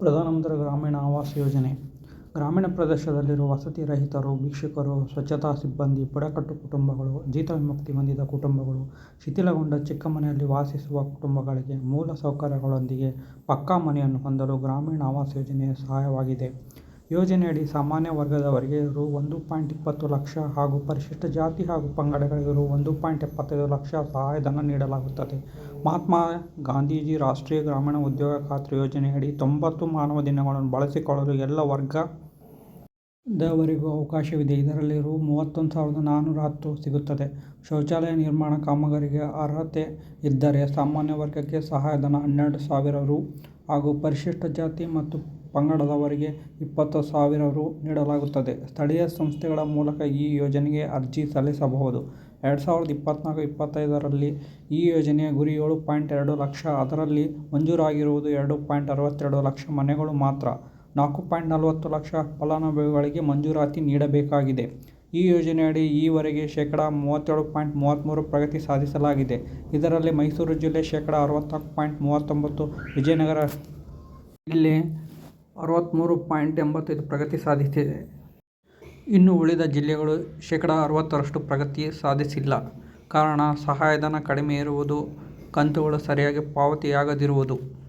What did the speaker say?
ಪ್ರಧಾನಮಂತ್ರಿ ಗ್ರಾಮೀಣ ಆವಾಸ್ ಯೋಜನೆ ಗ್ರಾಮೀಣ ಪ್ರದೇಶದಲ್ಲಿರುವ ವಸತಿ ರಹಿತರು, ಭಿಕ್ಷುಕರು, ಸ್ವಚ್ಛತಾ ಸಿಬ್ಬಂದಿ, ಬುಡಕಟ್ಟು ಕುಟುಂಬಗಳು, ಜೀತ ವಿಮುಕ್ತಿ ಹೊಂದಿದ ಕುಟುಂಬಗಳು, ಶಿಥಿಲಗೊಂಡ ಚಿಕ್ಕ ಮನೆಯಲ್ಲಿ ವಾಸಿಸುವ ಕುಟುಂಬಗಳಿಗೆ ಮೂಲ ಸೌಕರ್ಯಗಳೊಂದಿಗೆ ಪಕ್ಕಾ ಮನೆಯನ್ನು ಹೊಂದಲು ಗ್ರಾಮೀಣ ಆವಾಸ್ ಯೋಜನೆ ಸಹಾಯವಾಗಿದೆ. ಯೋಜನೆಯಡಿ ಸಾಮಾನ್ಯ ವರ್ಗದವರಿಗೆ ರೂ. ಒಂದು ಪಾಯಿಂಟ್ ಇಪ್ಪತ್ತು ಲಕ್ಷ ಹಾಗೂ ಪರಿಶಿಷ್ಟ ಜಾತಿ ಹಾಗೂ ಪಂಗಡಗಳಿಗೆ ರು ಒಂದು ಪಾಯಿಂಟ್ ಎಪ್ಪತ್ತೈದು ಲಕ್ಷ ಸಹಾಯಧನ ನೀಡಲಾಗುತ್ತದೆ. ಮಹಾತ್ಮ ಗಾಂಧೀಜಿ ರಾಷ್ಟ್ರೀಯ ಗ್ರಾಮೀಣ ಉದ್ಯೋಗ ಖಾತ್ರಿ ಯೋಜನೆಯಡಿ ತೊಂಬತ್ತು ಮಾನವ ದಿನಗಳನ್ನು ಬಳಸಿಕೊಳ್ಳಲು ಎಲ್ಲ ವರ್ಗದವರಿಗೂ ಅವಕಾಶವಿದೆ. ಇದರಲ್ಲಿ ರು ಮೂವತ್ತೊಂದು ಸಾವಿರದ ನಾನೂರ ಹತ್ತು ಸಿಗುತ್ತದೆ. ಶೌಚಾಲಯ ನಿರ್ಮಾಣ ಕಾಮಗಾರಿಗೆ ಅರ್ಹತೆ ಇದ್ದರೆ ಸಾಮಾನ್ಯ ವರ್ಗಕ್ಕೆ ಸಹಾಯಧನ ಹನ್ನೆರಡು ಸಾವಿರ ರೂ. ಹಾಗೂ ಪರಿಶಿಷ್ಟ ಜಾತಿ ಮತ್ತು ಪಂಗಡದವರಿಗೆ ಇಪ್ಪತ್ತು ಸಾವಿರ ರೂ. ನೀಡಲಾಗುತ್ತದೆ. ಸ್ಥಳೀಯ ಸಂಸ್ಥೆಗಳ ಮೂಲಕ ಈ ಯೋಜನೆಗೆ ಅರ್ಜಿ ಸಲ್ಲಿಸಬಹುದು. ಎರಡು ಸಾವಿರದ ಇಪ್ಪತ್ನಾಲ್ಕು-ಇಪ್ಪತ್ತೈದರಲ್ಲಿ ಈ ಯೋಜನೆಯ ಗುರಿ ಏಳು ಪಾಯಿಂಟ್ ಎರಡು ಲಕ್ಷ. ಅದರಲ್ಲಿ ಮಂಜೂರಾಗಿರುವುದು ಎರಡು ಪಾಯಿಂಟ್ ಅರವತ್ತೆರಡು ಲಕ್ಷ ಮನೆಗಳು ಮಾತ್ರ. ನಾಲ್ಕು ಪಾಯಿಂಟ್ ನಲವತ್ತು ಲಕ್ಷ ಫಲಾನುಭವಿಗಳಿಗೆ ಮಂಜೂರಾತಿ ನೀಡಬೇಕಾಗಿದೆ. ಈ ಯೋಜನೆಯಡಿ ಈವರೆಗೆ ಶೇಕಡಾ ಮೂವತ್ತೇಳು ಪಾಯಿಂಟ್ ಮೂವತ್ತ್ಮೂರು ಪ್ರಗತಿ ಸಾಧಿಸಲಾಗಿದೆ. ಇದರಲ್ಲಿ ಮೈಸೂರು ಜಿಲ್ಲೆ ಶೇಕಡಾ ಅರವತ್ನಾಲ್ಕು ಪಾಯಿಂಟ್ ಮೂವತ್ತೊಂಬತ್ತು, ವಿಜಯನಗರ ಜಿಲ್ಲೆ ಅರವತ್ಮೂರು ಪಾಯಿಂಟ್ ಎಂಬತ್ತೈದು ಪ್ರಗತಿ ಸಾಧಿಸಿದೆ. ಇನ್ನು ಉಳಿದ ಜಿಲ್ಲೆಗಳು ಶೇಕಡ ಅರವತ್ತರಷ್ಟು ಪ್ರಗತಿ ಸಾಧಿಸಿಲ್ಲ. ಕಾರಣ ಸಹಾಯಧನ ಕಡಿಮೆ ಇರುವುದು, ಕಂತುಗಳು ಸರಿಯಾಗಿ ಪಾವತಿಯಾಗದಿರುವುದು.